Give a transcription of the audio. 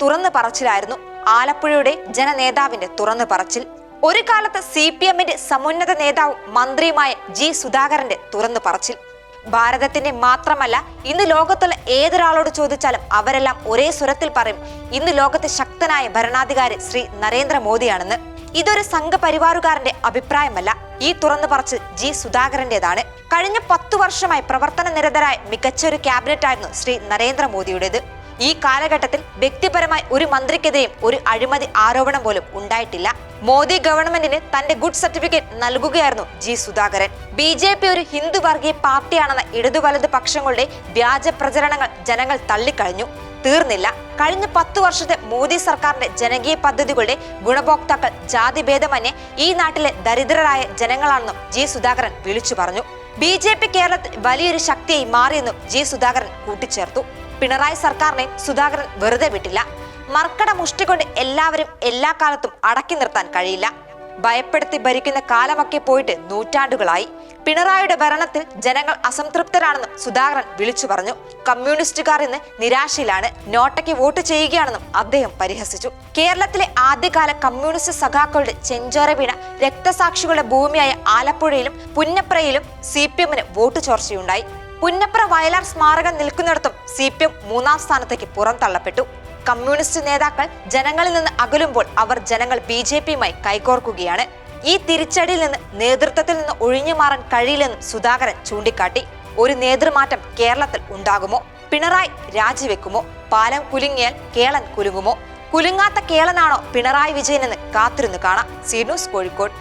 തുറന്നു പറച്ചിലായിരുന്നു ആലപ്പുഴയുടെ ജനനേതാവിന്റെ തുറന്നു പറച്ചിൽ. ഒരു കാലത്ത് സി പി എമ്മിന്റെ സമുന്നത നേതാവും മന്ത്രിയുമായ ജി സുധാകരന്റെ തുറന്നു പറച്ചിൽ. ഭാരതത്തിന്റെ മാത്രമല്ല ഇന്ന് ലോകത്തുള്ള ഏതൊരാളോട് ചോദിച്ചാലും അവരെല്ലാം ഒരേ സ്വരത്തിൽ പറയും ഇന്ന് ലോകത്തെ ശക്തനായ ഭരണാധികാരി ശ്രീ നരേന്ദ്രമോദിയാണെന്ന്. ഇതൊരു സംഘപരിവാറുകാരന്റെ അഭിപ്രായമല്ല. ഈ തുറന്നു പറച്ചിൽ ജി സുധാകരന്റേതാണ്. കഴിഞ്ഞ പത്തു വർഷമായി പ്രവർത്തന നിരതരായ മികച്ച ഒരു ക്യാബിനറ്റ് ആയിരുന്നു ശ്രീ നരേന്ദ്രമോദിയുടേത്. ഈ കാലഘട്ടത്തിൽ വ്യക്തിപരമായി ഒരു മന്ത്രിക്കെതിരെയും ഒരു അഴിമതി ആരോപണം പോലും ഉണ്ടായിട്ടില്ല. മോദി ഗവൺമെന്റിന് തന്റെ ഗുഡ് സർട്ടിഫിക്കറ്റ് നൽകുകയായിരുന്നു G Sudhakaran. B J P ഒരു ഹിന്ദു വർഗീയ പാർട്ടിയാണെന്ന ഇടതു വലത് പക്ഷങ്ങളുടെ വ്യാജ പ്രചരണങ്ങൾ ജനങ്ങൾ തള്ളിക്കഴിഞ്ഞു തീർന്നില്ല. കഴിഞ്ഞ പത്തു വർഷത്തെ മോദി സർക്കാരിന്റെ ജനകീയ പദ്ധതികളുടെ ഗുണഭോക്താക്കൾ ജാതിഭേദമന്യേ ഈ നാട്ടിലെ ദരിദ്രരായ ജനങ്ങളാണെന്നും ജി സുധാകരൻ വിളിച്ചു പറഞ്ഞു. ബി ജെ പി കേരളത്തിൽ വലിയൊരു ശക്തിയായി മാറിയെന്നും ജി സുധാകരൻ കൂട്ടിച്ചേർത്തു. പിണറായി സർക്കാരിനെ സുധാകരൻ വെറുതെ വിട്ടില്ല. മർക്കട മുഷ്ടി കൊണ്ട് എല്ലാവരും എല്ലാ കാലത്തും അടക്കി നിർത്താൻ കഴിയില്ല. ഭയപ്പെടുത്തി ഭരിക്കുന്ന കാലമൊക്കെ പോയിട്ട് നൂറ്റാണ്ടുകളായി. പിണറായിയുടെ ഭരണത്തിൽ ജനങ്ങൾ അസംതൃപ്തരാണെന്നും സുധാകരൻ വിളിച്ചു പറഞ്ഞു. കമ്മ്യൂണിസ്റ്റുകാർ ഇന്ന് നിരാശയിലാണ്. നോട്ടയ്ക്ക് വോട്ട് ചെയ്യുകയാണെന്നും അദ്ദേഹം പരിഹസിച്ചു. കേരളത്തിലെ ആദ്യകാല കമ്മ്യൂണിസ്റ്റ് സഖാക്കളുടെ ചെഞ്ചോര വീണ രക്തസാക്ഷികളുടെ ഭൂമിയായ ആലപ്പുഴയിലും പുന്നപ്രയിലും സി വോട്ട് ചോർച്ചയുണ്ടായി. പുന്നപ്ര വയലാർ സ്മാരകം നിൽക്കുന്നിടത്തും സി പി എം മൂന്നാം സ്ഥാനത്തേക്ക് പുറന്തള്ളപ്പെട്ടു കമ്മ്യൂണിസ്റ്റ് നേതാക്കൾ ജനങ്ങളിൽ നിന്ന് അകലുമ്പോൾ അവർ ജനങ്ങൾ ബി ജെ പിയുമായി കൈകോർക്കുകയാണ്. ഈ തിരിച്ചടിയിൽ നിന്ന് നേതൃത്വത്തിൽ നിന്ന് ഒഴിഞ്ഞു മാറാൻ കഴിയില്ലെന്നും സുധാകരൻ ചൂണ്ടിക്കാട്ടി. ഒരു നേതൃമാറ്റം കേരളത്തിൽ ഉണ്ടാകുമോ? പിണറായി രാജിവെക്കുമോ? പാലം കുലുങ്ങിയാൽ കേളൻ കുലുങ്ങുമോ? കുലുങ്ങാത്ത കേളനാണോ പിണറായി വിജയനെന്ന് കാത്തിരുന്ന് കാണാം. C news Kozhikode.